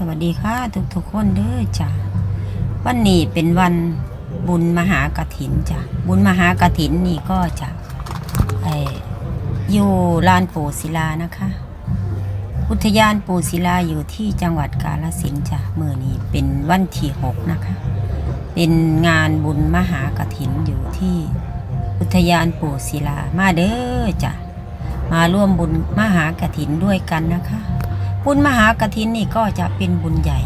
สวัสดีค่ะทุกทุกๆคนเด้อจ้ะวันนี้เป็นวันบุญมหากถินจ้ะบุญมหากถินนี่ก็จะไออยู่ลานปู่ศิลานะคะ อุทยานปู่ศิลาอยู่ที่จังหวัดกาฬสินธุ์จ้ะมื่อนี้เป็นวันที่หกนะคะ เป็นงานบุญมหากถินอยู่ที่อุทยานปู่ศิลามาเด้อจ้ะมาร่วมบุญมหากถินด้วยกันนะคะ บุญมหากฐินนี่ก็จะเป็นบุญใหญ่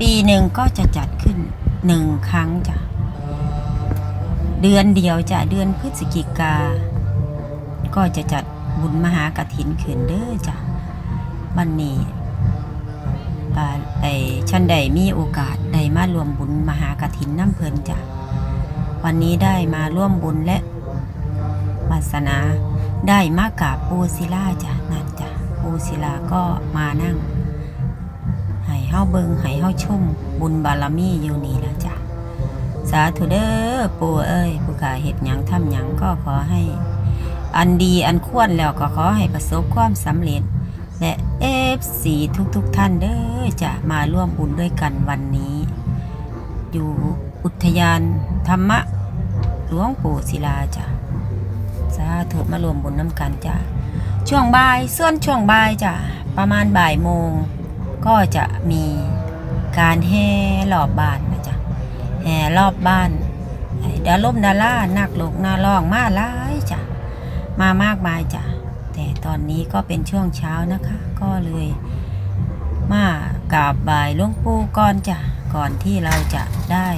ปีหนึ่งก็จะจัดขึ้นหนึ่งครั้งจ้ะเดือนเดียวจะเดือนพฤศจิกา ก็จะจัดบุญมหากฐินขึ้นเด้อจ้ะวันนี้อ่ไอ้ฉันได้มีโอกาสได้มารวมบุญมหากฐินน้ำเพลินจ้ะวันนี้ได้มาร่วมบุญและวาสนาได้มากราบปูศิลาจ้ะนั่นจ้ะ ปูศิลาก็มานั่งให้เฮาเบิงให้เฮาชมบุญบารมีอยู่นี่ละจ้ะสาธุเด้อปู่เอ้ยผู้ขาเฮ็ดหยังทำหยังก็ขอให้ อันดีอันควรแล้วก็ขอให้ประสบความสำเร็จ และเอฟสีทุกๆทท่านเด้อจะมาร่วมบุญด้วยกันวันนี้ อยู่อุทยานธรรมะหลวงปู่ศิลาจ้ะสาธุมารวมบุญน้ำกันจ้ะ ช่วงบ่ายส่วนช่วงบ่ายจ้ะประมาณบ่ายโมง ก็จะมีการแห่รอบบ้านนะจ๊ะแห่รอบบ้านดาล่มดาล่านักโลกนาร้องมาหลายจ้ะมามากมายจ้ะแต่ตอนนี้ก็เป็นช่วงเช้านะคะ ก็เลยมากราบบ่ายหลวงปู่ก่อนจ้ะก่อนที่เราจะได้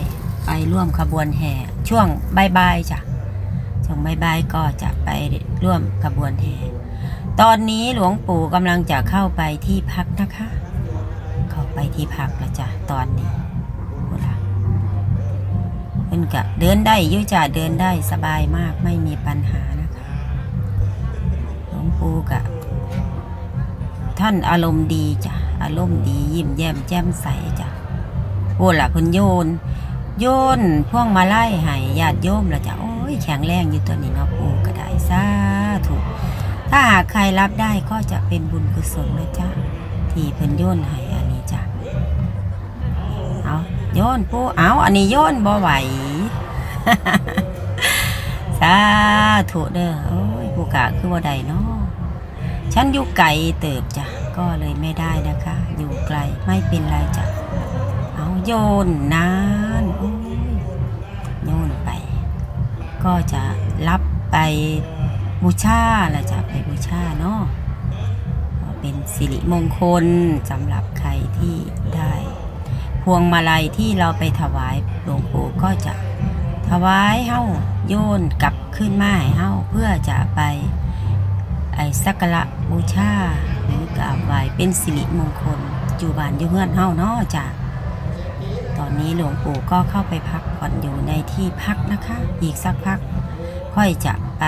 ไปร่วมขบวนแห่ช่วงบ่ายๆจ้ะช่วงบ่ายๆก็จะไปร่วมขบวนแห่ ตอนนี้หลวงปู่กำลังจะเข้าไปที่พักนะคะ เข้าไปที่พักแล้วจ้ะตอนนี้โบราณเพิ่นกะเดินได้ยุ่จ้ะเดินได้สบายมากไม่มีปัญหานะคะ หลวงปู่กะ ท่านอารมณ์ดีจ้ะอารมณ์ดียิ้มแย้มแจ่มใสจ้ะโอ้ล่ะเพิ่นโยน โยนพ่วงมาไล่ให้ญาติโยมละจ้ะโอ้ยแข็งแรงอยู่ตัวนี้เนาะปู่ ถ้าหากใครรับได้ก็จะเป็นบุญกุศลนะจ๊ะ ที่เพิ่นโยนให้อันนี้จ้ะ เอาโยนปูเอาอันนี้โยนบ่ไหวสาธุเด้อโอ้ยผู้กะคือว่าใดเนาะฉันอยู่ไกลเติบจ้ะ ก็เลยไม่ได้นะคะ อยู่ไกลไม่เป็นไรจ้ะ เอาโยนนานโอ้ยโยนไป ก็จะรับไป บูชาละจะไปบูชาเนาะเป็นสิริมงคลสำหรับใครที่ได้พวงมาลัยที่เราไปถวายหลวงปู่ก็จะถวายเฮ้าโยนกลับขึ้นมาให้เฮ้าเพื่อจะไปไอสักการะบูชาหรือกราบไหว้เป็นสิริมงคลอยู่บ้านอยู่เฮือนเฮ้าเนาะจ้ะตอนนี้หลวงปู่ก็เข้าไปพักผ่อนอยู่ในที่พักนะคะ อีกสักพัก ค่อยจะไป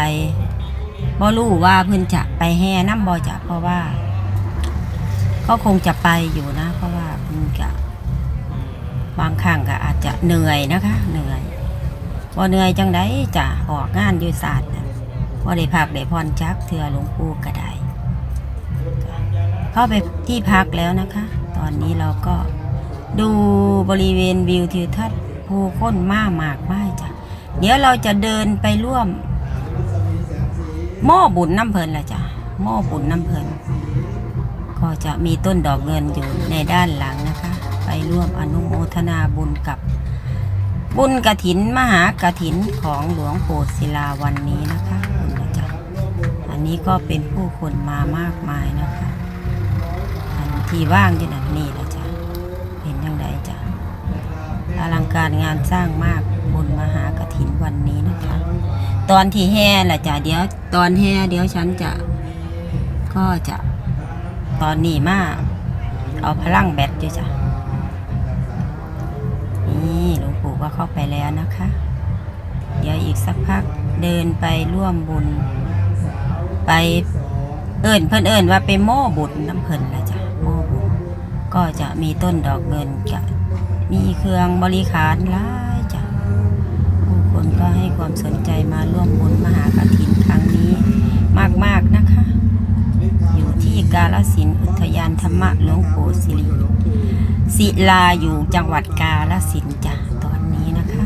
บ่รู้ว่าเพิ่นจะไปแห่น้ำบ่จะเพราะว่า ก็คงจะไปอยู่นะ เพราะว่าเพิ่นกะบางครั้งก็อาจจะเหนื่อยนะคะ เหนื่อยบ่เหนื่อยจังไดจะออกงานอยู่ศาสตร์นะบ่ได้พักได้พรจักเทื่อหลวงปู่ก็ได้เข้าไปที่พักแล้วนะคะ ตอนนี้เราก็ดูบริเวณวิวทิวทัศน์ภูค้นมากมากมายจ้ะเดี๋ยวเราจะเดินไปร่วม หม้อบุญน้ำเพลินละจ้ะหม้อบุญน้ำเพลินก็จะมีต้นดอกเงินอยู่ในด้านหลังนะคะ ไปร่วมอนุโมทนาบุญกับบุญกระถินมหากระถินของหลวงปู่ศิลาวันนี้นะคะคุณละจ้ะอันนี้ก็เป็นผู้คนมามากมายนะคะ อันที่ว่างอยู่นั่นนี่ละจ้ะเห็นยังไงจ้ะอลังการงานสร้างมาก ตอนที่แห่ละจ้ะเดี๋ยวตอนแห่เดี๋ยวฉันจะ ก็จะตอนนี้มาเอาพลังแบตอยู่จ้ะนี่หลวงปู่ก็เข้าไปแล้วนะคะ เดี๋ยวอีกสักพักเดินไปร่วมบุญ ไปเอิญเพิ่นเอิญว่าไปโม่บุญน้ำเพิ่นละจ้ะโม่บุญก็จะมีต้นดอกเงินกับมีเครื่องบริขารหลายจ้ะ นก็ให้ความสนใจมาร่วมบุญมหากฐินครั้งนี้มากๆนะคะ อยู่ที่กาลสินอุทยานธรรมะหลวงปู่สิริศิลาอยู่จังหวัดกาฬสินจ้ะตอนนี้นะคะ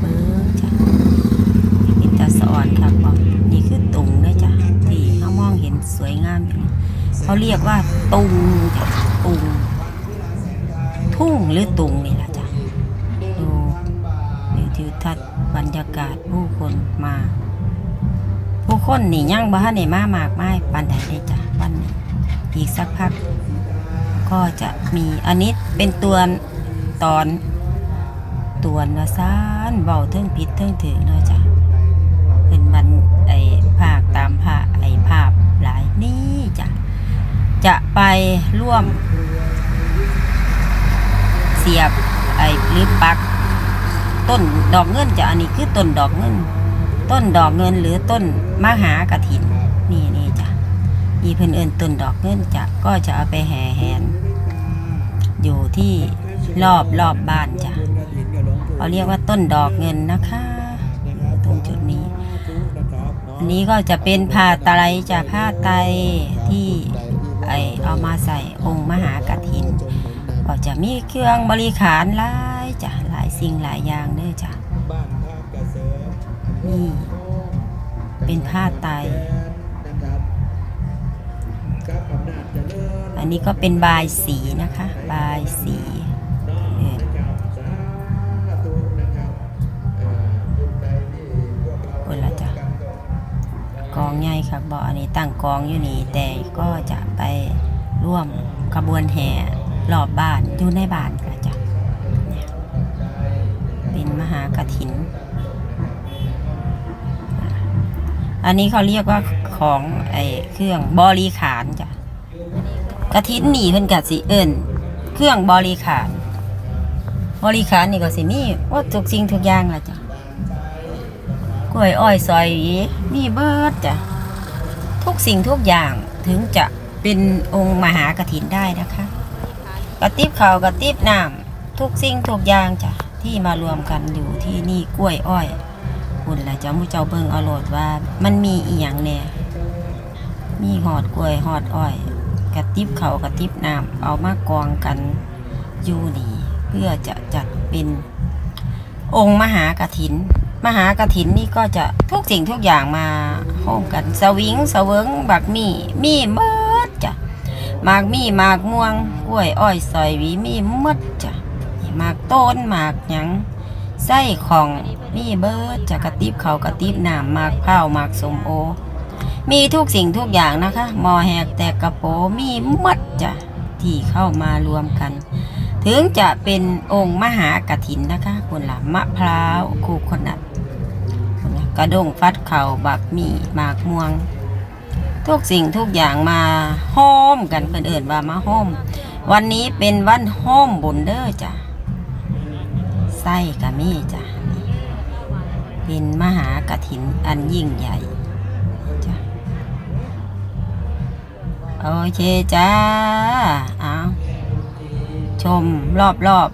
เออจ้ะเป็นตาสอนครับอกนี่คือตุงนะจ้ะที่เขามองเห็นสวยงามอยู่นี่เขาเรียกว่าตุงจ้ะตุงทุ่งหรือตุงนี่แหละจ้ะ ทิวทัศน์บรรยากาศผู้คนมา ผู้คนนี่ยังบ้านในมามากไม้ปานใดเลยจ้ะวันนี้อีกสักพัก ก็จะมีอันนี้เป็นตัวตอนตัวนะซานเบาเทิงผิดเทิงถึงเนาะจ้ะเป็นมันไอ้ภาคตามภาคไอ้ภาพหลายนี่จ้ะจะไปร่วม เสียบไอ้หรือปัก ต้นดอกเงินจะอันนี้คือต้นดอกเงิน ต้นดอกเงินหรือต้นมหากฐิน นี่นี่จ้ะอีเพิ่นเอินต้นดอกเงินจะก็จะเอาไปแห่แหน อยู่ที่รอบรอบบ้านจ้ะเขาเรียกว่าต้นดอกเงินนะคะตรงจุดนี้ อันนี้ก็จะเป็นผ้าไตรจะผ้าไตรที่ไอเอามาใส่องค์มหากฐิน ก็จะมีเครื่องบริขารหลายจ้ะ สิ่งหลายอย่างเด้อจ้ะนี่ เป็นผ้าไตรอันนี้ก็เป็นบายสีนะคะ บายสีเออคนละจ้ะกองใหญ่ครับบ่อันนี้ตั้งกองอยู่นี่ แต่ก็จะไปร่วมขบวนแห่รอบบ้านอยู่ในบ้านก็จ้ะ เป็นมหากฐิน อันนี้เขาเรียกว่าของไอ้เครื่องบริขารจ้ะกระถินหนีเพิ่นกะสิเอิ้นเครื่องบริขาร บริขารนี่ก็สิมีว่าทุกสิ่งทุกอย่างละจ้ะกล้วยอ้อยซอยมีเบิร์ดจ้ะทุกสิ่งทุกอย่างถึงจะเป็นองค์มหากฐินได้นะคะ กระติบเขากระติบน้ำทุกสิ่งทุกอย่างจ้ะ ที่มารวมกันอยู่ที่นี่กล้วยอ้อยคุณละเจ้ามูเจ้าเบิ่งเอาโหลดว่า มันมีอีหยังแหน่มีหอดกล้วยหอดอ้อย กระติบเขากระติบน้ำเอามากองกันอยู่นี่เพื่อจะจัดเป็นองค์มหากถิน มหากถินนี่ก็จะทุกสิ่งทุกอย่างมาโฮมกันสวิงสวิงบักมี่มีหมดจ้ะมากมี่มากม่วงกล้วยอ้อยซอยวีมีหมดจ้ะ ต้นหมากหยังไส้ของมีเบิร์ดจากกระติบเขากระติบหน้ำหมากข้าหมากสมโอ มีทุกสิ่งทุกอย่างนะคะมอแหกแตกกระโปมีมัดจ้ะที่เข้ามารวมกัน ถึงจะเป็นองค์มหากถินนะคะคุณละมะพร้าวคูขนัดคุณล่ะกระด้งฟัดเข่าบักมีหมากม่วง ทุกสิ่งทุกอย่างมาโฮมกันเพื่นเอื่นว่ามาโฮมวันนี้เป็นวันโฮมบุญเด้อจ้ะ ไส้กะมีจ้ะนี่เป็นมหากะถินอันยิ่งใหญ่จ้ะโอเคจ้าเอาชมรอบรอบ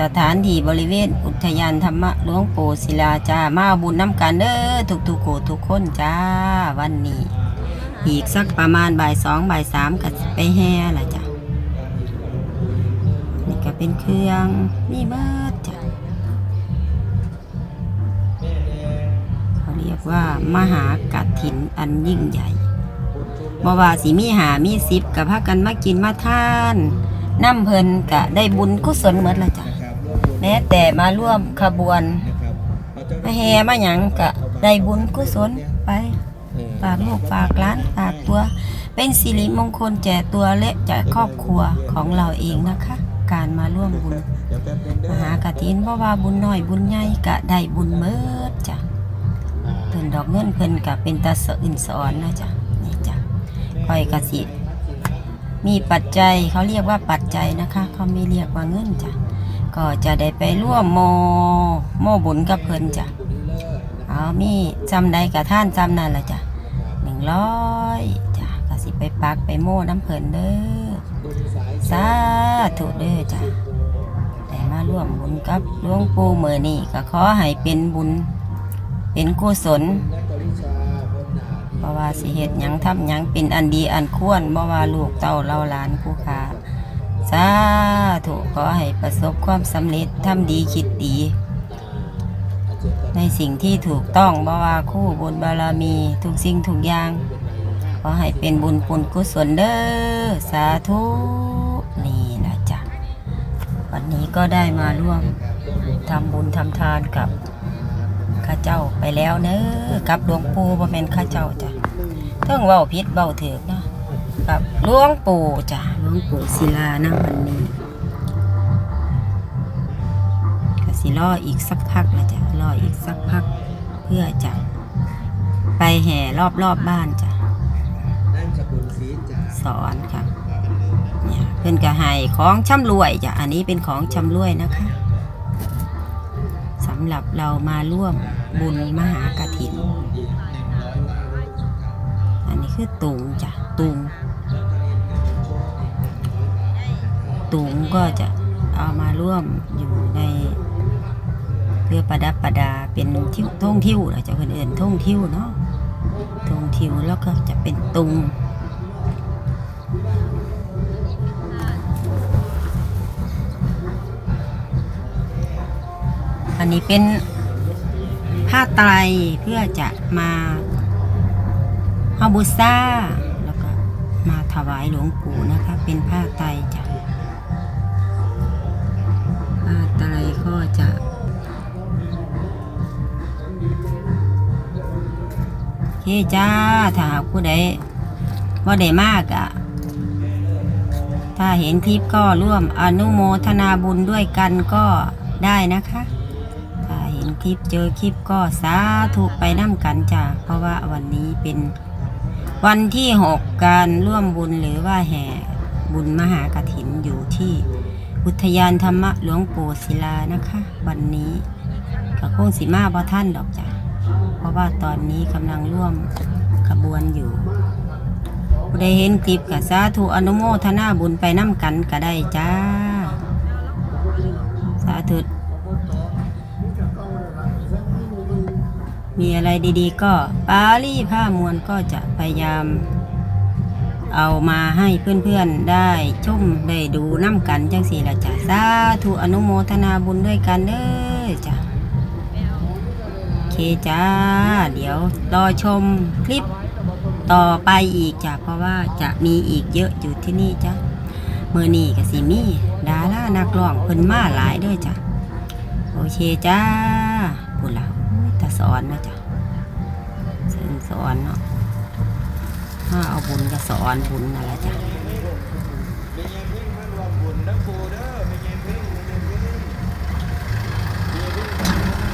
สถานที่บริเวณอุทยานธรรมะหลวงปู่ศิลาจ้ามาบุญน้ำกันเด้อทุกทุกโขทุกคนจ้าวันนี้ อีกสักประมาณบ่ายสองบ่ายสามก็สิไปแห่ละ เป็นเครื่องมีเบิดจ้ะเขาเรียกว่ามหากัถินอันยิ่งใหญ่บว่าสิมีหามีสิบกับพากันมากินมาทานน้ำเพลินกะได้บุญกุศลเหมือนละจ้ะแม้แต่มาร่วมขบวนมาแห่มาหยังกะได้บุญกุศลไปฝากลูกฝากล้านฝากตัว เป็นสิริมงคลแก่ตัวและแก่ครอบครัวของเราเองนะคะ การมาร่วมบุญมหากฐินเพราะว่าบุญน้อยบุญใหญ่กะได้บุญเมิดจ้ะเพิ่นดอกเงินเพิ่นกะเป็นตาสอื่นสอนนะจ้ะนี่จ้ะคอยกะสิมีปัจจัยเขาเรียกว่าปัจจัยนะคะ เขาไม่เรียกว่าเงินจ้ะก็จะได้ไปร่วมโมโมบุญกับเพิ่นจ้ะเอามีจำใดกับท่านจำนั่นละจ้ะหนึ่งร้อยจ้ะก็สิไปปักไปโม่น้ำเพิ่นเด้อ สาธุเด้อจ้ะได้มาร่วมบุญกับหลวงปู่เมื่อนี้ก็ขอให้เป็นบุญ เป็นกุศลเพราะว่าสิเหตุหยังทำหยังเป็นอันดีอันควรบ่ว่าลูกเต้าเราหลานผู้ขาสาธุขอให้ประสบความสำเร็จทำดีคิดดี ในสิ่งที่ถูกต้องบ่ว่าคู่บุญบารมีทุกสิ่งทุกอย่าง ขอให้เป็นบุญปุนกุศลเด้อสาธุ นนี้ก็ได้มาร่วมทำบุญทำทานกับข้าเจ้าไปแล้วเนอะกับหลวงปู่บ่แม่นข้าเจ้าจ้ะเทิงเว้าผิดเว้าถูกเนาะกับหลวงปู่จ้ะหลวงปู่ศิลานะวันนี้ก็สิรออีกสักพักละจ้ะรออีกสักพักเพื่อจะไปแห่รอบๆบบ้านจ้ะนั่นสกุลสีจ่าสอนค่ะ เพื่อนก็ให้ของช่ำรวยจ้ะอันนี้เป็นของช่ำรวยนะคะสำหรับเรามาร่วมบุญมหากฐิน อันนี้คือตุงจ้ะตุงตุงก็จะเอามาร่วมอยู่ในเพื่อประดับประดาเป็นทิวท่องทิวนะจ้ะคนอื่นท่องทิวเนาะท่องทิวแล้วก็จะเป็นตุง อันนี้เป็นผ้าไตรเพื่อจะมาเอาบูซ่าแล้วก็มาถวายหลวงปู่นะคะ เป็นผ้าไตรจ้ะผ้าไตรก็จะเคจ้าถ้าหากผู้ใดว่าได้มากอะถ้าเห็นคลิปก็ร่วมอนุโมทนาบุญด้วยกันก็ได้นะคะ ถ้าเห็นคลิปเจอคลิปก็สาธุไปน้ำกันจ้าเพราะว่าวันนี้เป็นวันที่หกการร่วมบุญหรือว่าแห่บุญมหากถินอยู่ที่อุทยานธรรมะหลวงปู่ศิลานะคะ วันนี้ก็คงสิมาบ่ท่านดอกจ้ะเพราะว่าตอนนี้กำลังร่วมขบวนอยู่ผู้เห็นคลิปกับสาธุอนุโมทนาบุญไปน้ำกันก็ได้จ้า สาธุ มีอะไรดีๆ ก็ปาลี่ผ้ามวลก็จะพยายาม เอามาให้เพื่อนๆได้ชมได้ดูน้ำกันจังสี่ละจ้ะสาธุอนุโมทนาบุญด้วยกันเด้อจ้ะเคจ้า เดี๋ยวรอชมคลิปต่อไปอีกจ้ะเพราะว่าจะมีอีกเยอะอยู่ที่นี่จ้ะเมื่อนี้ก็สิมีดารานักร้องเพิ่นมาหลายด้วยจ้ะโอเคจ้าพูดแล้วตา สอนนะจ๊ะเสินสอนเนาะถ้าเอาบุญก็สอนบุญนั่นแหละไรวมบุญนะเด้อไม่ยังเพิ่งไม่ยังเพิ่ง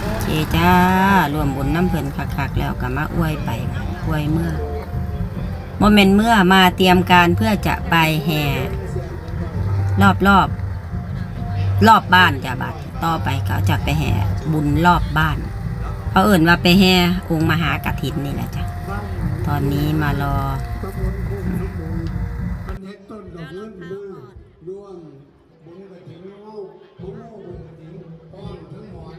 โอเคจ้ารวมบุญน้ำเพลินคักๆแล้วก็มาอวยไปอวยเมื่อโมเมนต์เมื่อมาเตรียมการเพื่อจะไปแห่รอบรอบรอบบ้านจ้ะบัดต่อไปเขาจะไปแห่บุญรอบบ้าน เขาเอื่นว่าไปแห่องค์มหากฐินนี่แหละจ้ะ ตอนนี้มารอรวมบุญกระถิ่นเงาบุญโง่บุญกระถิ่นป้อนทั้งหมอน